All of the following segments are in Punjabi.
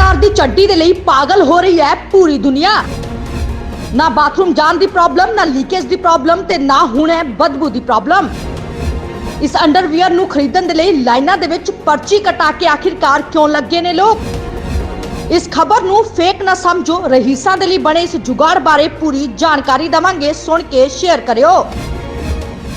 6000 ਦੀ ਚੱਡੀ ਦੇ ਲਈ ਪਾਗਲ ਹੋ ਰਹੀ ਹੈ ਪੂਰੀ ਦੁਨੀਆ। ਨਾ ਬਾਥਰੂਮ ਜਾਣ ਦੀ ਪ੍ਰੋਬਲਮ, ਨਾ ਲੀਕੇਜ ਦੀ ਪ੍ਰੋਬਲਮ ਤੇ ਨਾ ਹੁਣ ਹੈ ਬਦਬੂ ਦੀ ਪ੍ਰੋਬਲਮ। ਇਸ ਅੰਡਰਵੀਅਰ ਨੂੰ ਖਰੀਦਣ ਦੇ ਲਈ ਲਾਈਨਾਂ ਦੇ ਵਿੱਚ ਪਰਚੀ ਕਟਾ ਕੇ ਆਖਿਰਕਾਰ ਕਿਉਂ ਲੱਗੇ ਨੇ ਲੋਕ? ਇਸ ਖਬਰ ਨੂੰ ਫੇਕ ਨਾ ਸਮਝੋ, ਰਹੀਸਾਂ ਦੇ ਲਈ ਬਣੇ ਇਸ ਜੁਗਾੜ ਬਾਰੇ ਪੂਰੀ ਜਾਣਕਾਰੀ ਦਵਾਂਗੇ, ਸੁਣ ਕੇ ਸ਼ੇਅਰ ਕਰਿਓ।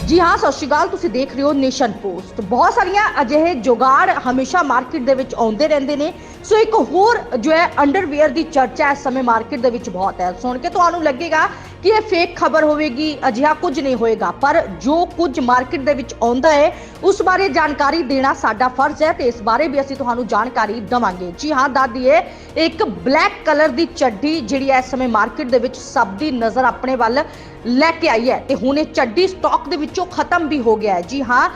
ਜੀ ਹਾਂ, ਸਤਿ ਸ਼੍ਰੀ ਅਕਾਲ। ਤੁਸੀਂ ਦੇਖ ਰਹੇ ਹੋ ਨੇਸ਼ਨ ਪੋਸਟ। ਬਹੁਤ ਸਾਰੀਆਂ ਅਜਿਹੇ ਜੁਗਾੜ ਹਮੇਸ਼ਾ ਮਾਰਕੀਟ ਦੇ ਵਿੱਚ ਆਉਂਦੇ ਰਹਿੰਦੇ ਨੇ। ਸੋ ਇੱਕ ਹੋਰ ਜੋ ਹੈ, ਅੰਡਰਵੇਅਰ ਦੀ ਚਰਚਾ ਇਸ ਸਮੇਂ ਮਾਰਕੀਟ ਦੇ ਵਿੱਚ ਬਹੁਤ ਹੈ। ਸੁਣ ਕੇ ਤੁਹਾਨੂੰ ਲੱਗੇਗਾ ਕਿ ਇਹ ਫੇਕ ਖਬਰ ਹੋਵੇਗੀ, ਅਜਿਹਾ ਕੁਝ ਨਹੀਂ ਹੋਏਗਾ। ਪਰ ਜੋ ਕੁਝ ਮਾਰਕੀਟ ਦੇ ਵਿੱਚ ਆਉਂਦਾ ਹੈ, ਉਸ ਬਾਰੇ ਜਾਣਕਾਰੀ ਦੇਣਾ ਸਾਡਾ ਫਰਜ਼ ਹੈ ਤੇ ਇਸ ਬਾਰੇ ਵੀ ਅਸੀਂ ਤੁਹਾਨੂੰ ਜਾਣਕਾਰੀ ਦਵਾਂਗੇ। ਜੀ ਹਾਂ ਦਾਦੀਏ ਇੱਕ ਬਲੈਕ ਕਲਰ ਦੀ ਚੱਡੀ ਜਿਹੜੀ ਹੈ ਇਸ ਸਮੇਂ ਮਾਰਕੀਟ ਦੇ ਵਿੱਚ ਸਭ ਦੀ ਨਜ਼ਰ ਆਪਣੇ ਵੱਲ ਲੈ ਕੇ ਆਈ ਹੈ ਤੇ ਹੁਣ ਇਹ ਚੱਡੀ ਸਟਾਕ ਦੇ ਵਿੱਚ ਖਤਮ ਵੀ ਹੋ ਗਿਆ ਹੈ। ਜੀ ਹਾਂ,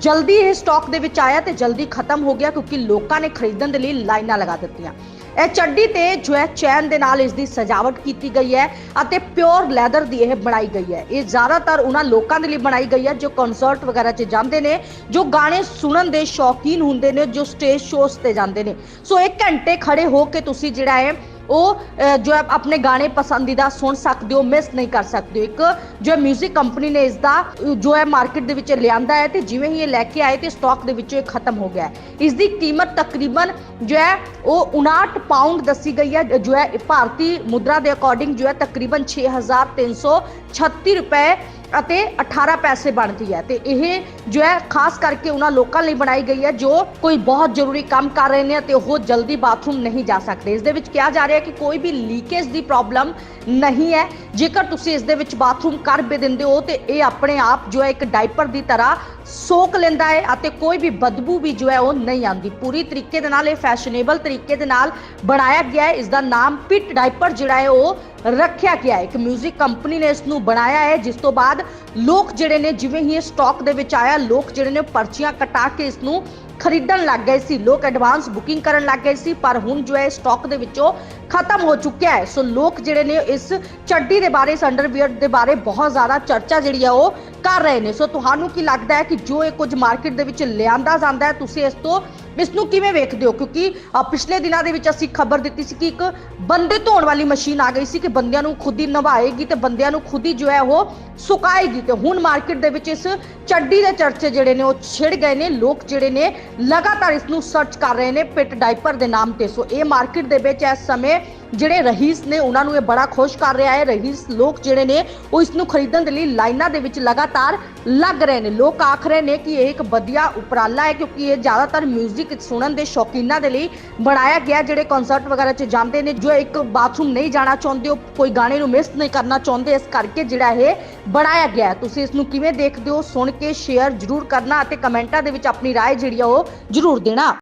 ਜਲਦੀ ਇਹ ਸਟਾਕ ਦੇ ਵਿੱਚ ਆਇਆ ਤੇ ਜਲਦੀ ਖਤਮ ਹੋ ਗਿਆ ਕਿਉਂਕਿ ਲੋਕਾਂ ਨੇ ਖਰੀਦਣ ਦੇ ਲਈ ਲਾਈਨਾਂ ਲਗਾ ਦਿੱਤੀਆਂ। ਇਹ ਚੱਡੀ ਤੇ ਜੋ ਹੈ ਚੈਨ ਦੇ ਨਾਲ ਇਸ ਦੀ ਸਜਾਵਟ ਕੀਤੀ ਗਈ ਹੈ ਅਤੇ ਪਿਓਰ ਲੈਦਰ ਦੀ ਇਹ ਬਣਾਈ ਗਈ ਹੈ। ਇਹ ਜ਼ਿਆਦਾਤਰ ਉਹਨਾਂ ਲੋਕਾਂ ਦੇ ਲਈ ਬਣਾਈ ਗਈ ਹੈ ਜੋ ਕਨਸਰਟ ਵਗੈਰਾ 'ਚ ਜਾਂਦੇ ਨੇ, ਜੋ ਗਾਣੇ ਸੁਣਨ ਦੇ ਸ਼ੌਕੀਨ ਹੁੰਦੇ ਨੇ, ਜੋ ਸਟੇਜ ਸ਼ੋਜ਼ ਤੇ ਜਾਂਦੇ ਨੇ। ਸੋ 1 ਘੰਟੇ ਖੜੇ ਹੋ ਕੇ ਤੁਸੀਂ ਜਿਹੜਾ ਹੈ ਉਹ ਜੋ ਹੈ ਆਪਣੇ ਗਾਣੇ ਪਸੰਦੀਦਾ ਸੁਣ ਸਕਦੇ ਹੋ ਮਿਸ ਨਹੀਂ ਕਰ ਸਕਦੇ ਹੋ। ਇੱਕ ਜੋ ਮਿਊਜ਼ਿਕ ਕੰਪਨੀ ਨੇ ਇਸ ਦਾ ਜੋ ਹੈ ਮਾਰਕੀਟ ਦੇ ਵਿੱਚ ਲਿਆਂਦਾ ਹੈ ਤੇ ਜਿਵੇਂ ਹੀ ਇਹ ਲੈ ਕੇ ਆਏ ਤੇ ਸਟਾਕ ਦੇ ਵਿੱਚੋਂ ਇਹ ਖਤਮ ਹੋ ਗਿਆ ਇਸ ਦੀ ਕੀਮਤ ਤਕਰੀਬਨ ਜੋ ਹੈ, ਉਹ 59 ਪਾਉਂਡ ਦੱਸੀ ਗਈ ਹੈ, ਜੋ ਹੈ ਭਾਰਤੀ ਮੁਦਰਾ ਦੇ ਅਕੋਰਡਿੰਗ ਜੋ ਹੈ, ਤਕਰੀਬਨ 6336 ਰੁਪਏ ਅਤੇ 18 ਪੈਸੇ ਬਣਦੀ ਹੈ ਤੇ ਇਹ ਜੋ ਹੈ, ਖਾਸ ਕਰਕੇ ਉਹਨਾਂ ਲੋਕਾਂ ਲਈ ਬਣਾਈ ਗਈ ਹੈ ਜੋ ਕੋਈ ਬਹੁਤ ਜ਼ਰੂਰੀ ਕੰਮ ਕਰ ਰਹੇ ਨੇ ਤੇ ਉਹ ਜਲਦੀ ਬਾਥਰੂਮ ਨਹੀਂ ਜਾ ਸਕਦੇ। ਇਸ ਦੇ ਵਿੱਚ ਕਿਹਾ ਜਾ ਰਿਹਾ ਹੈ ਕਿ ਕੋਈ ਵੀ ਲੀਕੇਜ ਦੀ ਪ੍ਰੋਬਲਮ ਨਹੀਂ ਹੈ। ਜੇਕਰ ਤੁਸੀਂ ਇਸ ਦੇ ਵਿੱਚ ਬਾਥਰੂਮ ਕਰ ਵੀ ਦਿੰਦੇ ਹੋ ਤੇ ਇਹ ਆਪਣੇ ਆਪ ਜੋ ਹੈ, ਇੱਕ ਡਾਈਪਰ ਦੀ ਤਰ੍ਹਾਂ ਸੋਕ ਲੈਂਦਾ ਹੈ ਅਤੇ ਕੋਈ ਵੀ ਬਦਬੂ ਵੀ ਜੋ ਹੈ ਉਹ ਨਹੀਂ ਆਉਂਦੀ। ਪੂਰੀ ਤਰੀਕੇ ਦੇ ਨਾਲ ਇਹ ਫੈਸ਼ਨੇਬਲ ਤਰੀਕੇ ਦੇ ਨਾਲ ਬਣਾਇਆ ਗਿਆ ਹੈ। ਇਸ ਦਾ ਨਾਮ ਪਿਟ ਡਾਈਪਰ ਜਿਹੜਾ ਹੈ ਉਹ ਰੱਖਿਆ ਗਿਆ ਹੈ। ਇੱਕ 뮤직 ਕੰਪਨੀ ਨੇ ਇਸ ਨੂੰ ਬਣਾਇਆ ਹੈ। ਜਿਸ ਤੋਂ ਬਾਅਦ ਲੋਕ ਜਿਹੜੇ ਨੇ, ਜਿਵੇਂ ਹੀ ਇਹ ਸਟਾਕ ਦੇ ਵਿੱਚ ਆਇਆ, ਲੋਕ ਜਿਹੜੇ ਨੇ ਪਰਚੀਆਂ ਕਟਾ ਕੇ ਇਸ ਨੂੰ ਖਰੀਦਣ ਲੱਗ ਗਏ ਸੀ। ਲੋਕ ਐਡਵਾਂਸ ਬੁਕਿੰਗ ਕਰਨ ਲੱਗ ਗਏ ਸੀ, ਪਰ ਹੁਣ ਜੋ ਹੈ ਸਟਾਕ ਦੇ ਵਿੱਚੋਂ ਖਤਮ ਹੋ ਚੁੱਕਿਆ ਹੈ। ਸੋ ਲੋਕ ਜਿਹੜੇ ਨੇ ਇਸ ਚੱਡੀ ਦੇ ਬਾਰੇ, ਇਸ ਅੰਡਰਵੀਅਰ ਦੇ ਬਾਰੇ ਬਹੁਤ ਜ਼ਿਆਦਾ ਚਰਚਾ ਜਿਹੜੀ ਆ ਉਹ ਕਰ ਰਹੇ ਨੇ। ਸੋ ਤੁਹਾਨੂੰ ਕੀ ਲੱਗਦਾ ਹੈ ਕਿ ਜੋ ਇਹ ਕੁਝ ਮਾਰਕੀਟ ਦੇ ਵਿੱਚ ਲਿਆਂਦਾ ਜਾਂਦਾ ਹੈ, ਤੁਸੀਂ ਇਸ ਤੋਂ ਇਸ ਨੂੰ ਕਿਵੇਂ ਵੇਖਦੇ ਹੋ? ਕਿਉਂਕਿ ਪਿਛਲੇ ਦਿਨਾਂ ਦੇ ਵਿੱਚ ਅਸੀਂ ਖਬਰ ਦਿੱਤੀ ਸੀ ਕਿ ਇੱਕ ਬੰਦੇ ਧੋਣ ਵਾਲੀ ਮਸ਼ੀਨ ਆ ਗਈ ਸੀ ਕਿ ਬੰਦਿਆਂ ਨੂੰ ਖੁਦ ਹੀ ਨਵਾਏਗੀ ਤੇ ਬੰਦਿਆਂ ਨੂੰ ਖੁਦ ਹੀ ਜੋ ਹੈ ਉਹ ਸੁਕਾਏਗੀ ਤੇ ਹੁਣ ਮਾਰਕੀਟ ਦੇ ਵਿੱਚ ਇਸ ਚੱਡੀ ਦੇ ਚਰਚੇ ਜਿਹੜੇ ਨੇ ਉਹ ਛਿੜ ਗਏ ਨੇ। ਲੋਕ ਜਿਹੜੇ ਨੇ ਲਗਾਤਾਰ ਇਸ ਨੂੰ ਸਰਚ ਕਰ ਰਹੇ ਨੇ ਪਿਟ ਡਾਈਪਰ ਦੇ ਨਾਮ ਤੇ। ਸੋ ਇਹ ਮਾਰਕੀਟ ਦੇ ਵਿੱਚ ਇਸ ਸਮੇਂ ਜਿਹੜੇ ਰਹੀਸ ਨੇ ਉਹਨਾਂ ਨੂੰ ਇਹ ਬੜਾ ਖੁਸ਼ ਕਰ ਰਿਹਾ ਹੈ ਰਹੀਸ ਲੋਕ ਜਿਹੜੇ ਨੇ ਉਹ ਇਸ ਨੂੰ ਖਰੀਦਣ ਦੇ ਲਈ ਲਾਈਨਾਂ ਦੇ ਵਿੱਚ ਲਗਾਤਾਰ ਲੱਗ ਰਹੇ ਨੇ ਲੋਕ ਆਖ ਰਹੇ ਨੇ ਕਿ ਇਹ ਇੱਕ ਵਧੀਆ ਉਪਰਾਲਾ ਹੈ ਕਿਉਂਕਿ ਇਹ ਜ਼ਿਆਦਾਤਰ 뮤직 ਸੁਣਨ ਦੇ ਸ਼ੌਕੀਨਾਂ ਦੇ ਲਈ ਬਣਾਇਆ ਗਿਆ ਜਿਹੜੇ ਕਨਸਰਟ ਵਗੈਰਾ 'ਚ ਜਾਂਦੇ ਨੇ ਜੋ ਇੱਕ ਬਾਥਰੂਮ ਨਹੀਂ ਜਾਣਾ ਚਾਹੁੰਦੇ ਉਹ ਕੋਈ ਗਾਣੇ ਨੂੰ ਮਿਸ ਨਹੀਂ ਕਰਨਾ ਚਾਹੁੰਦੇ ਇਸ ਕਰਕੇ ਜਿਹੜਾ ਇਹ ਬਣਾਇਆ ਗਿਆ ਹੈ। ਤੁਸੀਂ ਇਸ ਨੂੰ ਕਿਵੇਂ ਦੇਖਦੇ ਹੋ ਸੁਣ ਕੇ ਸ਼ੇਅਰ ਜ਼ਰੂਰ ਕਰਨਾ ਅਤੇ ਕਮੈਂਟਾਂ ਦੇ ਵਿੱਚ ਆਪਣੀ رائے ਜਿਹੜੀ ਆ ਉਹ ਜ਼ਰੂਰ ਦੇਣਾ